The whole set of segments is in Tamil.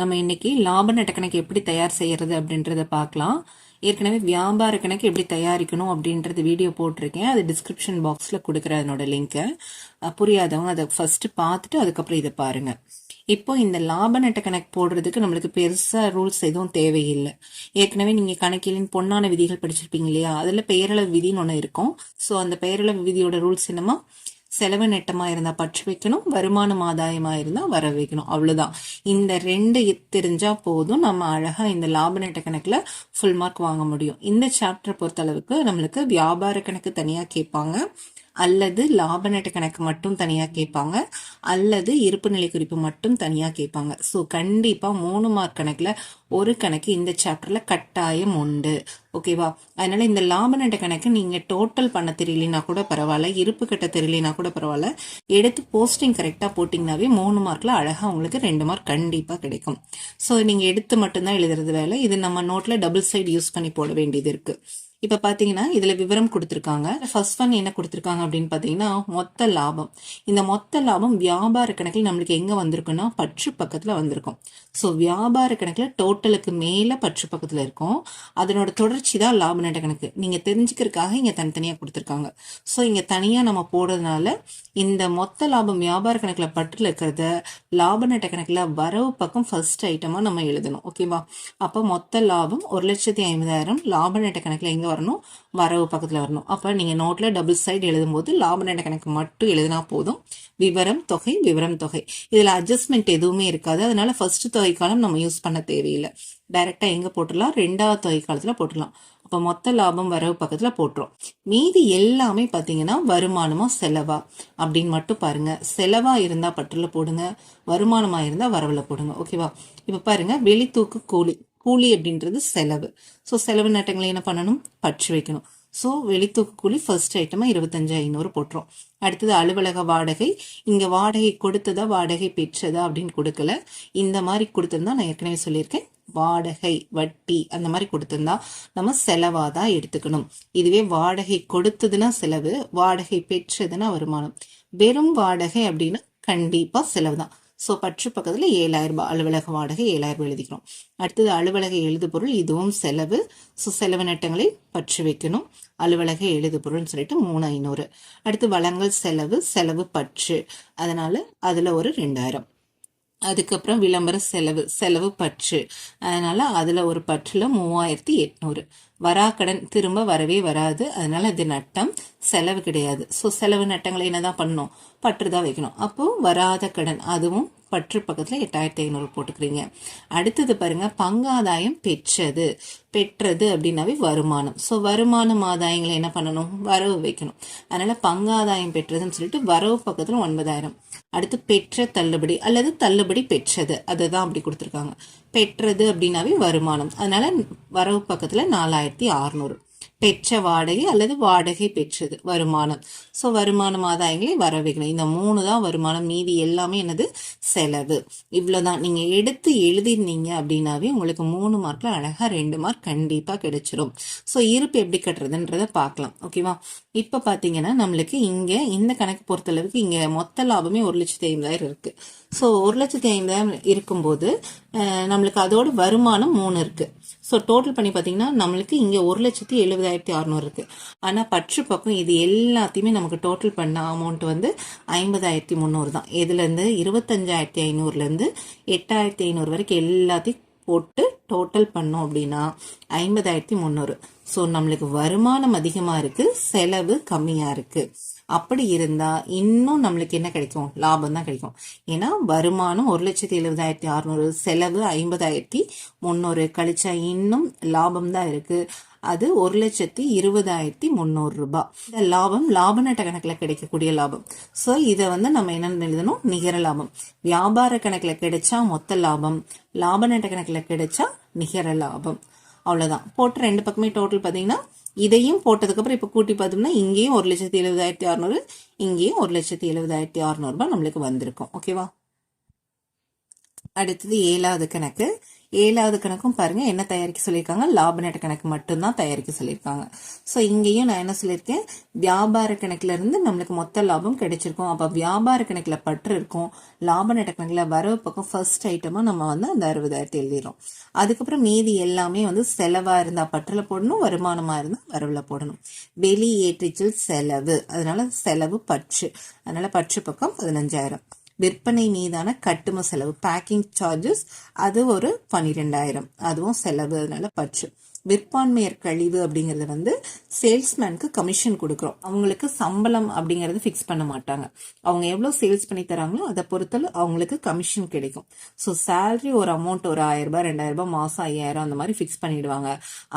நம்ம இன்னைக்கு லாப நட்ட கணக்கு எப்படி தயார் செய்யறது அப்படின்றத பார்க்கலாம். ஏற்கனவே வியாபார கணக்கு எப்படி தயாரிக்கணும் அப்படின்றது வீடியோ போட்டிருக்கேன். அது டிஸ்கிரிப்ஷன் பாக்ஸில் கொடுக்குற அதனோட லிங்க்கை புரியாதவங்க அதை ஃபஸ்ட்டு பார்த்துட்டு அதுக்கப்புறம் இதை பாருங்கள் இப்போ இந்த லாப நட்ட கணக்கு போடுறதுக்கு நம்மளுக்கு பெருசாக ரூல்ஸ் எதுவும் தேவையில்லை. ஏற்கனவே நீங்கள் கணக்கிலின் பொன்னான விதிகள் படிச்சிருப்பீங்க இல்லையா? அதில் பெயரளவு விதின்னு ஒன்று இருக்கும். ஸோ அந்த பெயரளவு விதியோட ரூல்ஸ் என்னமா செலவு நெட்டமாக இருந்தா பற்று வைக்கணும் வருமானம் ஆதாயமா இருந்தா வர வைக்கணும். அவ்வளவுதான். இந்த ரெண்டு தெரிஞ்சா போதும். நம்ம அழகா இந்த லாப நெட்ட கணக்குல ஃபுல் மார்க் வாங்க முடியும். இந்த சாப்டர் பொறுத்த அளவுக்கு நம்மளுக்கு வியாபார கணக்கு தனியா கேட்பாங்க. அல்லது லாப நட்ட கணக்கு மட்டும் தனியாக கேட்பாங்க. அல்லது இருப்பு நிலை குறிப்பு மட்டும் தனியாக கேட்பாங்க. ஸோ கண்டிப்பாக மூணு மார்க் கணக்கில் ஒரு கணக்கு இந்த சாப்டரில் கட்டாயம் உண்டு. ஓகேவா அதனால இந்த லாப நட்ட கணக்கு நீங்கள் டோட்டல் பண்ண தெரியலனா கூட பரவாயில்ல. இருப்பு கட்ட தெரியலனா கூட பரவாயில்ல. எடுத்து போஸ்டிங் கரெக்டாக போட்டிங்கனாவே மூணு மார்க்கில் அழகாக உங்களுக்கு ரெண்டு மார்க் கண்டிப்பாக கிடைக்கும். ஸோ நீங்கள் எடுத்து மட்டும்தான் எழுதுறது வேலை. இது நம்ம நோட்டில் டபுள் சைடு யூஸ் பண்ணி போட வேண்டியது இருக்குது இப்போ பார்த்தீங்கன்னா இதில் விவரம் கொடுத்துருக்காங்க. ஃபர்ஸ்ட் ஒன் என்ன கொடுத்துருக்காங்க அப்படின்னு பார்த்தீங்கன்னா மொத்த லாபம். இந்த மொத்த லாபம் வியாபார கணக்கில் நம்மளுக்கு எங்கே வந்திருக்குன்னா பற்று பக்கத்தில் வந்திருக்கும். ஸோ வியாபார கணக்கில் டோட்டலுக்கு மேலே பற்று பக்கத்தில் இருக்கும். அதனோட தொடர்ச்சி தான் லாப நட்ட கணக்கு. நீங்கள் தெரிஞ்சுக்கிறதுக்காக இங்கே தனித்தனியாக கொடுத்துருக்காங்க. ஸோ இங்கே தனியாக நம்ம போடுறதுனால இந்த மொத்த லாபம் வியாபார கணக்கில் பற்றுல இருக்கிறத லாப நட்ட கணக்கில் வரவு பக்கம் ஃபர்ஸ்ட் ஐட்டமாக நம்ம எழுதணும். ஓகேவா அப்போ மொத்த லாபம் ஒரு லட்சத்தி ஐம்பதாயிரம் லாப நட்ட கணக்கில் எங்கே வரணும் வரவு பக்கத்தில் வரணும். அப்போ நீங்க நோட்ல டபுள் சைடு எழுதும்போது லாப நட்ட கணக்கு மட்டும் எழுதினா போதும். விவரம் தொகை விவரம் தொகை. இதில் அட்ஜஸ்ட்மெண்ட் எதுவுமே இருக்காது. அதனால ஃபர்ஸ்ட் தொகை காலம் நம்ம யூஸ் பண்ண தேவையில்லை. டைரெக்டாக எங்கே போட்டுடலாம்? ரெண்டாவது தொகை போட்டுடலாம். அப்போ மொத்த லாபம் வரவு பக்கத்தில் போட்டுரும். மீதி எல்லாமே பார்த்தீங்கன்னா வருமானமா செலவா? அப்படின்னு மட்டும் பாருங்க. செலவா இருந்தால் பட்டில் போடுங்க. வருமானமா இருந்தால் வரவில் போடுங்க. ஓகேவா இப்போ பாருங்க வெளித்தூக்கு கூலி. கூலி அப்படின்றது செலவு. ஸோ செலவு நட்டங்களை என்ன பண்ணணும்? பற்று வைக்கணும். ஸோ வெளித்தூக்கு கூலி ஃபர்ஸ்ட் ஐட்டமாக இருபத்தஞ்சு ஐநூறு போட்டுரும். அடுத்தது அலுவலக வாடகை. இங்கே வாடகை கொடுத்ததா வாடகை பெற்றதா அப்படின்னு கொடுக்கல. இந்த மாதிரி கொடுத்துருந்தா நான் ஏற்கனவே சொல்லியிருக்கேன். வாடகை வட்டி அந்த மாதிரி கொடுத்துருந்தா நம்ம செலவாக தான் எடுத்துக்கணும். இதுவே வாடகை கொடுத்ததுன்னா செலவு வாடகை பெற்றதுன்னா வருமானம். வெறும் வாடகை அப்படின்னா கண்டிப்பாக செலவு தான் ஸோ பற்று பக்கத்தில் ஏழாயிரம் ரூபாய் அலுவலக வாடகை ஏழாயிரம் ரூபாய் எழுதிக்கிறோம் அடுத்தது அலுவலக எழுது பொருள் இதுவும் செலவு. ஸோ செலவு நட்டங்களை பற்று வைக்கணும். அலுவலக எழுது பொருள்னு சொல்லிட்டு மூணு ஐநூறு. அடுத்து வளங்கள் செலவு செலவு பற்று. அதனால அதில் ஒரு ரெண்டாயிரம். அதுக்கப்புறம் விளம்பர செலவு செலவு பற்று. அதனால் அதில் ஒரு பற்றுல மூவாயிரத்தி எட்நூறு. வராக்கடன் திரும்ப வரவே வராது. அதனால் அது நட்டம் செலவு கிடையாது. ஸோ செலவு நட்டங்களை என்னதான் பண்ணணும்? பற்று தான் வைக்கணும். அப்போது வராத கடன் அதுவும் பற்று பக்கத்தில் எட்டாயிரத்தி ஐநூறு போட்டுக்கிறீங்க. அடுத்தது பாருங்க பங்காதாயம் பெற்றது. பெற்றது அப்படின்னாவே வருமானம். ஸோ வருமானம் ஆதாயங்களை என்ன பண்ணணும்? வரவு வைக்கணும். அதனால் பங்காதாயம் பெற்றதுன்னு சொல்லிட்டு வரவு பக்கத்தில் ஒன்பதாயிரம். அடுத்து பெற்ற தள்ளுபடி அல்லது தள்ளுபடி பெற்றது. அதை தான் அப்படி கொடுத்துருக்காங்க. பெற்றது அப்படின்னாவே வருமானம். அதனால வரவு பக்கத்துல நாலாயிரத்தி அறுநூறு. பெற்ற வாடகை அல்லது வாடகை பெற்றது வருமானம். ஸோ வருமானம் ஆதாயங்களை வரவைகளை. இந்த மூணு தான் வருமானம். மீதி எல்லாமே எனது செலவு. இவ்வளோதான் நீங்கள் எடுத்து எழுதிருந்தீங்க அப்படின்னாவே உங்களுக்கு மூணு மார்க்கில் அழகாக ரெண்டு மார்க் கண்டிப்பாக கிடைச்சிரும். ஸோ இருப்பு எப்படி கட்டுறதுன்றத பார்க்கலாம். ஓகேவா இப்போ பார்த்தீங்கன்னா நம்மளுக்கு இங்கே இந்த கணக்கு பொறுத்தளவுக்கு இங்கே மொத்த லாபமே ஒரு லட்சத்தி ஐம்பதாயிரம் இருக்குது ஸோ ஒரு லட்சத்தி ஐம்பதாயிரம் இருக்கும்போது நம்மளுக்கு அதோட வருமானம் மூணு இருக்குது ஸோ டோட்டல் பண்ணி பார்த்தீங்கன்னா நம்மளுக்கு இங்கே ஒரு லட்சத்தி எழுபதாயிரத்தி அறநூறு இருக்குது ஆனால் பற்று பக்கம் இது எல்லாத்தையுமே நமக்கு டோட்டல் பண்ண அமௌண்ட் வந்து ஐம்பதாயிரத்தி முந்நூறு தான். இதுலேருந்து இருபத்தஞ்சாயிரத்தி ஐநூறுலேருந்து எட்டாயிரத்தி ஐநூறு வரைக்கும் எல்லாத்தையும் போட்டு டோட்டல் பண்ணோம் அப்படின்னா ஐம்பதாயிரத்தி முந்நூறு. ஸோ நம்மளுக்கு வருமானம் அதிகமாக இருக்கு செலவு கம்மியாக இருக்கு. அப்படி இருந்தால் இன்னும் நம்மளுக்கு என்ன கிடைக்கும்? லாபம் தான் கிடைக்கும். ஏன்னா வருமானம் ஒரு லட்சத்தி எழுபதாயிரத்தி அறநூறு செலவு ஐம்பதாயிரத்தி முந்நூறு. கழிச்சா இன்னும் லாபம் தான் இருக்குது அது ஒரு லட்சத்தி இருபதாயிரத்தி முந்நூறு ரூபாய் இந்த லாபம் லாப நட்ட கணக்கில் கிடைக்கக்கூடிய லாபம். ஸோ இதை வந்து நம்ம என்னென்னு எழுதணும்? நிகர லாபம். வியாபார கணக்கில் கிடைச்சா மொத்த லாபம். லாப நட்ட கணக்கில் கிடைச்சா நிகர லாபம். அவ்வளோதான் போட்டு ரெண்டு பக்கமே டோட்டல் பார்த்தீங்கன்னா இதையும் போட்டதுக்கப்புறம் இப்போ கூட்டி பார்த்தோம்னா இங்கேயும் ஒரு லட்சத்தி எழுபதாயிரத்தி அறநூறு இங்கேயும் ஒரு லட்சத்தி எழுபதாயிரத்தி அறநூறுபா நம்மளுக்கு வந்திருக்கும். ஓகேவா அடுத்தது ஏழாவது கணக்கு. ஏழாவது கணக்கும் பாருங்க என்ன தயாரிக்க சொல்லியிருக்காங்க? லாப நட்ட கணக்கு மட்டும்தான் தயாரிக்க சொல்லியிருக்காங்க. ஸோ இங்கேயும் நான் என்ன சொல்லியிருக்கேன்? வியாபார கணக்குல இருந்து நம்மளுக்கு மொத்த லாபம் கிடைச்சிருக்கும். அப்போ வியாபார கணக்கில் பற்று இருக்கும். லாப நட்ட கணக்கில் வரவு பக்கம் ஃபர்ஸ்ட் ஐட்டமாக நம்ம வந்து அந்த அறுபதாயிரத்தி எழுதிடும் அதுக்கப்புறம் மீதி எல்லாமே வந்து செலவாக இருந்தால் பற்றில் போடணும் வருமானமாக இருந்தால் வரவில் போடணும். வெளியேற்றிச்சல் செலவு. அதனால செலவு பற்று. அதனால பற்று பக்கம் பதினஞ்சாயிரம். விற்பனை மீதான கட்டும செலவு பேக்கிங் சார்ஜஸ் அது ஒரு பன்னிரெண்டாயிரம். அதுவும் செலவு அதனால பற்று. விற்பான்மையர் கழிவு அப்படிங்கிறது வந்து சேல்ஸ்மேனுக்கு கமிஷன் கொடுக்குறோம். அவங்களுக்கு சம்பளம் அப்படிங்கிறது ஃபிக்ஸ் பண்ண மாட்டாங்க. அவங்க எவ்வளோ சேல்ஸ் பண்ணி தராங்களோ அதை பொறுத்தல அவங்களுக்கு கமிஷன் கிடைக்கும். ஸோ சேலரி ஒரு அமௌண்ட் ஒரு ஆயிரம் ரூபாய் ரெண்டாயிரம் ரூபாய் மாதம் ஐயாயிரம் அந்த மாதிரி ஃபிக்ஸ் பண்ணிடுவாங்க.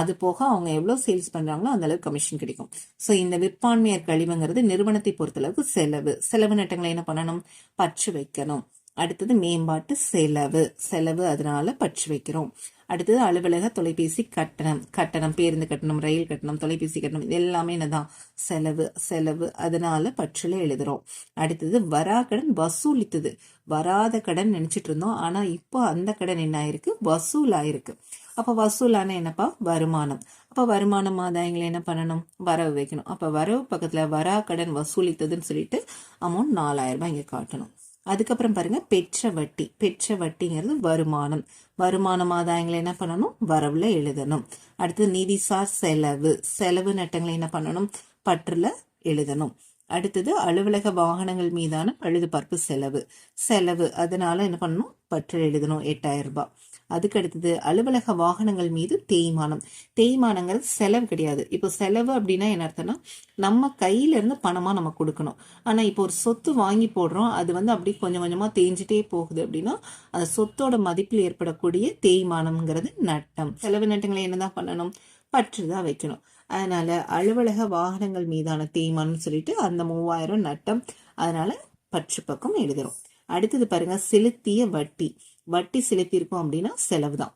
அது போக அவங்க எவ்வளோ சேல்ஸ் பண்ணுறாங்களோ அந்த அளவுக்கு கமிஷன் கிடைக்கும். ஸோ இந்த விற்பான்மையர் கழிவுங்கிறது நிறுவனத்தை பொறுத்தளவுக்கு செலவு. செலவு நட்டங்களை என்ன பண்ணணும்? பற்று வைக்கணும். அடுத்தது மேம்பாட்டு செலவு செலவு அதனால பற்று வைக்கிறோம். அடுத்தது அலுவலக தொலைபேசி கட்டணம் கட்டணம் பேருந்து கட்டணம் ரயில் கட்டணம் தொலைபேசி கட்டணம் இது எல்லாமே என்னதான்? செலவு செலவு அதனால பற்றில எழுதுறோம். அடுத்தது வரா கடன் வசூலித்தது. வராத கடன் நினைச்சிட்டு இருந்தோம். ஆனா இப்போ அந்த கடன் என்ன ஆயிருக்கு? வசூல் ஆயிருக்கு அப்ப வசூலான என்னப்பா? வருமானம். அப்ப வருமானம் ஆதாயங்களை என்ன பண்ணணும்? வரவு வைக்கணும். அப்ப வரவு பக்கத்துல வரா கடன் வசூலித்ததுன்னு சொல்லிட்டு அமௌண்ட் நாலாயிரம் ரூபாய் இங்க காட்டணும். அதுக்கப்புறம் பாருங்க பெற்ற வட்டி. பெற்ற வட்டிங்கிறது வருமானம். வருமானம் ஆதாயங்களை என்ன பண்ணணும்? வரவுல எழுதணும். அடுத்து நிதிசார் செலவு. செலவு நட்டங்களை என்ன பண்ணணும்? பற்றுல எழுதணும். அடுத்தது அலுவலக வாகனங்கள் மீதான பழுதுபார்ப்பு செலவு. செலவு அதனால என்ன பண்ணணும்? பற்று எழுதணும் எட்டாயிரம் ரூபாய். அதுக்கு அடுத்தது அலுவலக வாகனங்கள் மீது தேய்மானம். தேய்மானங்கிறது செலவு கிடையாது. இப்போ செலவு அப்படின்னா என்ன அர்த்தம்னா நம்ம கையில இருந்து பணமா நம்ம கொடுக்கணும். ஆனா இப்போ ஒரு சொத்து வாங்கி போடுறோம். அது வந்து அப்படி கொஞ்சம் கொஞ்சமா தேஞ்சிட்டே போகுது அப்படின்னா அந்த சொத்தோட மதிப்பில் ஏற்படக்கூடிய தேய்மானம்ங்கிறது நட்டம். செலவு நட்டங்களை என்னதான் பண்ணணும்? பற்றுதான் வைக்கணும். அதனால அலுவலக வாகனங்கள் மீதான தேய்மானம் சொல்லிட்டு அந்த மூவாயிரம் நட்டம் அதனால பற்று பக்கம் எழுதுறோம். அடுத்தது பாருங்க செலுத்திய வட்டி. வட்டி செலுத்தியிருக்கோம் அப்படின்னா செலவு தான்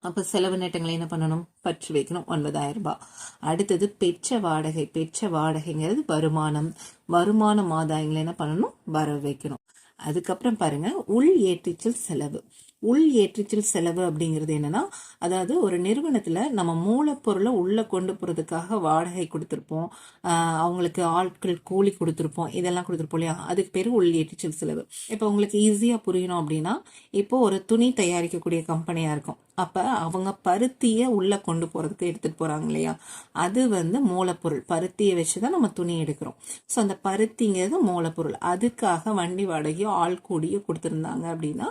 அப்போ செலவு நட்டங்களை என்ன பண்ணணும்? பற்று வைக்கணும். ஒன்பதாயிரம் ரூபாய். அடுத்தது பெற்ற வாடகை. பெற்ற வாடகைங்கிறது வருமானம். வருமானம் ஆதாயங்களை என்ன பண்ணணும்? வர வைக்கணும். அதுக்கப்புறம் பாருங்க உள் ஏற்றிச்சல் செலவு. உள் ஏற்றுச்சல் செலவு அப்படிங்கிறது என்னன்னா அதாவது ஒரு நிறுவனத்துல நம்ம மூலப்பொருளை உள்ள கொண்டு போறதுக்காக வாடகை கொடுத்துருப்போம். அவங்களுக்கு ஆட்கள் கூலி கொடுத்துருப்போம். இதெல்லாம் கொடுத்துருப்போம் இல்லையா? அதுக்கு பேர் உள் ஏற்றிச்சல் செலவு. இப்போ உங்களுக்கு ஈஸியா புரியணும் அப்படின்னா இப்போ ஒரு துணி தயாரிக்கக்கூடிய கம்பெனியா இருக்கும். அப்ப அவங்க பருத்திய உள்ள கொண்டு போறதுக்கு எடுத்துட்டு போறாங்க இல்லையா? அது வந்து மூலப்பொருள். பருத்தியை வச்சுதான் நம்ம துணி எடுக்கிறோம். ஸோ அந்த பருத்திங்கிறது மூலப்பொருள். அதுக்காக வண்டி வாடகையோ ஆள் கூடியோ கொடுத்துருந்தாங்க அப்படின்னா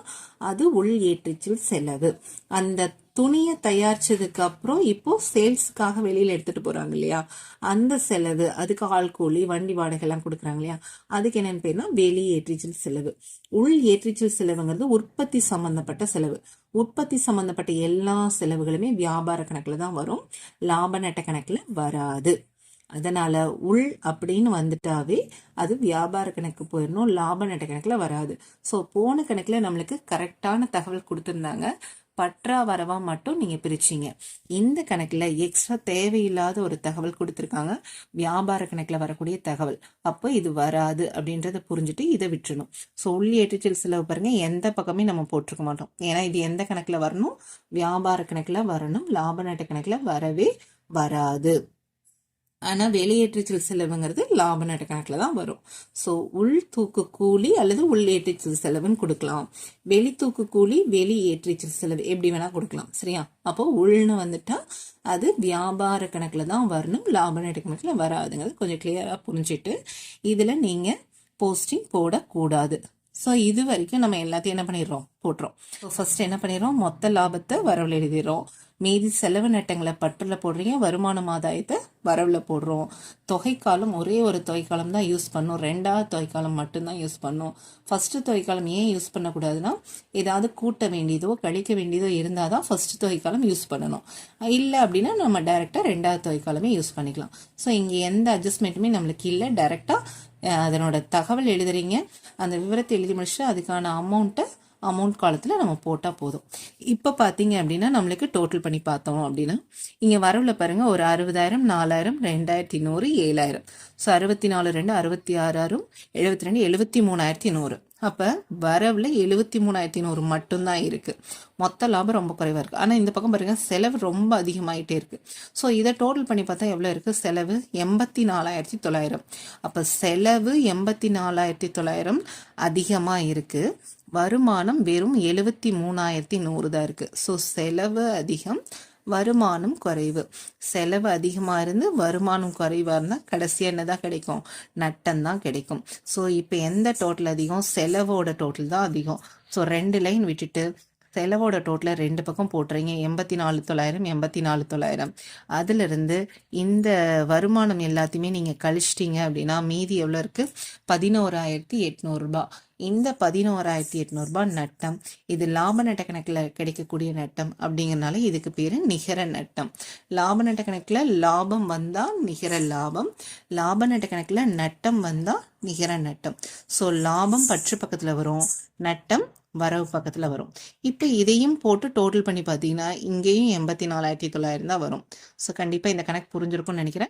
அது உள் ஏற்றிச்சில் செலவு. அந்த துணியை தயாரிச்சதுக்கு அப்புறம் இப்போ சேல்ஸுக்காக வெளியில எடுத்துட்டு போறாங்க இல்லையா? அந்த செலவு அதுக்கு ஆள் கூலி வண்டி வாடகை எல்லாம் கொடுக்குறாங்க இல்லையா? அதுக்கு என்னன்னு பேர்னா வெளி ஏற்றிச்சல் செலவு. உள் ஏற்றிச்சல் செலவுங்கிறது உற்பத்தி சம்பந்தப்பட்ட செலவு. உற்பத்தி சம்பந்தப்பட்ட எல்லா செலவுகளுமே வியாபார கணக்குல தான் வரும். லாப நட்ட கணக்குல வராது. அதனால உள் அப்படின்னு வந்துட்டாவே அது வியாபார கணக்கு போயிடணும் லாப நட்ட கணக்கில் வராது. ஸோ போன கணக்கில் நம்மளுக்கு கரெக்டான தகவல் கொடுத்துருந்தாங்க. பற்றா வரவா மட்டும் நீங்கள் பிரிச்சீங்க. இந்த கணக்கில் எக்ஸ்ட்ரா தேவையில்லாத ஒரு தகவல் கொடுத்துருக்காங்க. வியாபார கணக்கில் வரக்கூடிய தகவல். அப்போ இது வராது அப்படின்றத புரிஞ்சுட்டு இதை விட்டுணும் ஸோ உள்ளி ஏற்றுச்சல் செலவு பாருங்கள் எந்த பக்கமே நம்ம போட்டிருக்க மாட்டோம். ஏன்னா இது எந்த கணக்கில் வரணும்? வியாபார கணக்கில் வரணும். லாப நட்ட கணக்கில் வரவே வராது. ஆனால் வெளியேற்றுச்சல் செலவுங்கிறது லாப நட்ட கணக்கில் தான் வரும். ஸோ உள் தூக்கு கூலி அல்லது உள் ஏற்றுச்சல் செலவுன்னு கொடுக்கலாம். வெளி தூக்கு கூலி வெளி ஏற்றுச்சல் செலவு எப்படி வேணா கொடுக்கலாம். சரியா? அப்போ உள்னு வந்துட்டா அது வியாபார கணக்கில் தான் வரணும். லாப நட்ட கணக்கில் வராதுங்கிறது கொஞ்சம் கிளியராக புரிஞ்சுட்டு இதில் நீங்கள் போஸ்டிங் போடக்கூடாது. ஸோ இது வரைக்கும் நம்ம எல்லாத்தையும் என்ன பண்ணிடுறோம்? போட்டுறோம். ஸோ ஃபர்ஸ்ட் என்ன பண்ணிடுறோம்? மொத்த லாபத்தை வரவில் எழுதிடுறோம். மீதி செலவு நட்டங்களை பற்றுல போடுறீங்க வருமானம் ஆதாயத்தை வரவுல போடுறோம். தொகைக்காலம் ஒரே ஒரு தொகைக்காலம் தான் யூஸ் பண்ணும். ரெண்டாவது தொகைக்காலம் மட்டும்தான் யூஸ் பண்ணும். ஃபர்ஸ்ட் தொகைக்காலம் ஏன் யூஸ் பண்ணக்கூடாதுன்னா ஏதாவது கூட்ட வேண்டியதோ கழிக்க வேண்டியதோ இருந்தால் தான் ஃபர்ஸ்ட் தொகைக்காலம் யூஸ் பண்ணணும். இல்லை அப்படின்னா நம்ம டைரெக்டாக ரெண்டாவது தொகைக்காலமே யூஸ் பண்ணிக்கலாம். ஸோ இங்கே எந்த அட்ஜஸ்ட்மெண்ட்டுமே நம்மளுக்கு இல்லை. டைரெக்டாக அதனோட தகவல் எழுதுறீங்க. அந்த விவரத்தை எழுதி முடிச்சுட்டு அதுக்கான அமௌண்ட்டை அமௌண்ட் காலத்தில் நம்ம போட்டால் போதும். இப்போ பார்த்தீங்க அப்படின்னா நம்மளுக்கு டோட்டல் பண்ணி பார்த்தோம் அப்படின்னா இங்கே வரவில் பாருங்கள் ஒரு அறுபதாயிரம் நாலாயிரம் ரெண்டாயிரத்தி நூறு ஏழாயிரம். ஸோ அறுபத்தி நாலு ரெண்டு அறுபத்தி ஆறாயிரம் எழுபத்தி ரெண்டு எழுபத்தி மூணாயிரத்தி நூறு. அப்போ வரவில் எழுபத்தி மூணாயிரத்தி நூறு மட்டும்தான் இருக்குது மொத்த லாபம் ரொம்ப குறைவாக இருக்குது ஆனால் இந்த பக்கம் பாருங்கள் செலவு ரொம்ப அதிகமாகிட்டே இருக்குது ஸோ இதை டோட்டல் பண்ணி பார்த்தா எவ்வளோ இருக்குது செலவு எண்பத்தி நாலாயிரத்தி தொள்ளாயிரம். அப்போ செலவு எண்பத்தி நாலாயிரத்தி தொள்ளாயிரம் அதிகமாக இருக்குது வருமானம் வெறும் எழுபத்தி மூணாயிரத்தி நூறு தான் இருக்குது ஸோ செலவு அதிகம் வருமானம் குறைவு. செலவு அதிகமாக இருந்து வருமானம் குறைவாக இருந்தால் கடைசியாக என்ன தான் கிடைக்கும் நட்டம்தான் கிடைக்கும். ஸோ இப்போ எந்த டோட்டல் அதிகம்? செலவோட டோட்டல் தான் அதிகம். ஸோ ரெண்டு லைன் விட்டுட்டு செலவோட டோட்டலை ரெண்டு பக்கம் போட்டுறீங்க. எண்பத்தி நாலு தொள்ளாயிரம் எண்பத்தி நாலு தொள்ளாயிரம். அதிலிருந்து இந்த வருமானம் எல்லாத்தையுமே நீங்கள் கழிச்சிட்டிங்க அப்படின்னா மீதி எவ்வளோ இருக்குது பதினோராயிரத்தி எட்நூறுபா. இந்த பதினோராயிரத்தி எட்நூறுபா நட்டம் இது லாப நட்ட கணக்கில் கிடைக்கக்கூடிய நட்டம் அப்படிங்கிறனால இதுக்கு பேர் நிகர நட்டம். லாப நட்ட கணக்கில் லாபம் வந்தால் நிகர லாபம் லாப நட்ட கணக்கில் நட்டம் வந்தால் நிகர நட்டம். ஸோ லாபம் பற்று பக்கத்தில் வரும் நட்டம் வரவு பக்கத்தில் வரும். இப்போ இதையும் போட்டு டோட்டல் பண்ணி பார்த்தீங்கன்னா இங்கேயும் எண்பத்தி நாலாயிரத்தி தொள்ளாயிரம் தான் வரும். ஸோ கண்டிப்பாக இந்த கணக்கு புரிஞ்சிருக்கும்னு நினைக்கிறேன்.